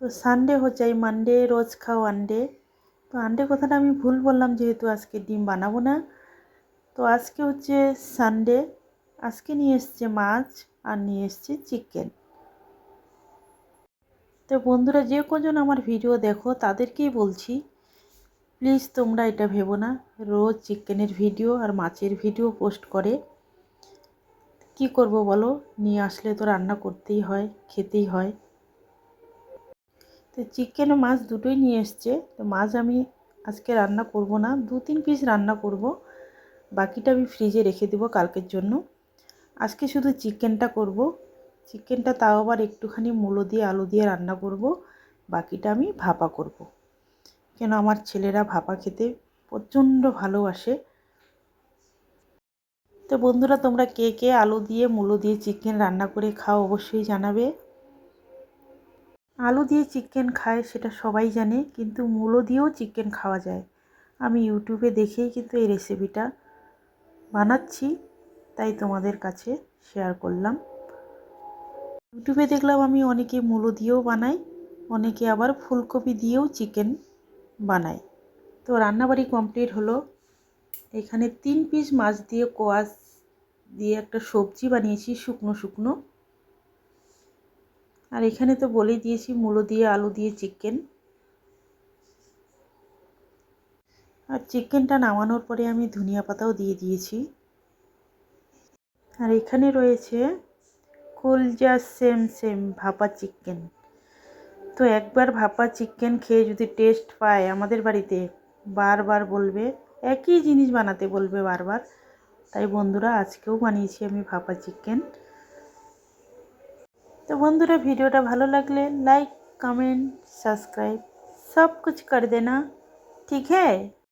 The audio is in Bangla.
তো সানডে হচ্ছে, এই মানডে রোজ খাও আনডে তো আনডে কথাটা আমি ভুল বললাম যেহেতু আজকে ডিম বানাবো না। তো আজকে হচ্ছে সানডে আজকে নিয়ে এসছে মাছ আর নিয়ে এসছে চিকেন তো বন্ধুরা, যে কজন আমার ভিডিও দেখো, তাদেরকেই বলছি প্লিজ তোমরা এটা ভেবো না। রোজ চিকেনের ভিডিও আর মাছের ভিডিও পোস্ট করে। কি করব বলো? নিয়ে আসলে তো রান্না করতেই হয়, খেতেই হয়। তো চিকেন ও মাছ দুটোই নিয়ে এসছে। তো মাছ আমি আজকে রান্না করব না, দু তিন পিস রান্না করব। বাকিটা আমি ফ্রিজে রেখে দেবো কালকের জন্য। আজকে শুধু চিকেনটা করব। চিকেনটা তাও আবার একটুখানি মূলো দিয়ে, আলু দিয়ে রান্না করব। বাকিটা আমি ভাপা করব। কেন আমার ছেলেরা ভাপা খেতে প্রচণ্ড ভালোবাসে। তো বন্ধুরা, তোমরা কে কে আলু দিয়ে, মূলো দিয়ে চিকেন রান্না করে খাও অবশ্যই জানাবে। আলু দিয়ে চিকেন খায়, সেটা সবাই জানে, কিন্তু মূলো দিয়েও চিকেন খাওয়া যায়। আমি ইউটিউবে দেখেই কিন্তু এই রেসিপিটা বানাচ্ছি, তাই তোমাদের কাছে শেয়ার করলাম। ইউটিউবে দেখলাম আমি অনেকে মূলো দিয়েও বানাই, অনেকে আবার ফুলকপি দিয়েও চিকেন বানায়। তো রান্নাবাড়ি কমপ্লিট হলো। এখানে তিন পিস মাছ দিয়ে কোয়াশ দিয়ে একটা সবজি বানিয়েছি, শুকনো শুকনো। আর এখানে তো বলেই দিয়েছি, মূলো দিয়ে, আলু দিয়ে চিকেন আর চিকেনটা নামানোর পরে আমি ধনিয়া পাতাও দিয়ে দিয়েছি। আর এখানে রয়েছে কুলজা সেম সেম ভাপা চিকেন তো একবার ভাপা চিকেন খেয়ে যদি টেস্ট পায় আমাদের বাড়িতে, বারবার বলবে, একই জিনিস বানাতে বলবে বারবার। তাই বন্ধুরা, আজকেও বানিয়েছি আমি ভাপা চিকেন तो बंधुरा भिडियोटा भालो लगले लाइक कमेंट सब्सक्राइब सब कुछ कर देना ठीक है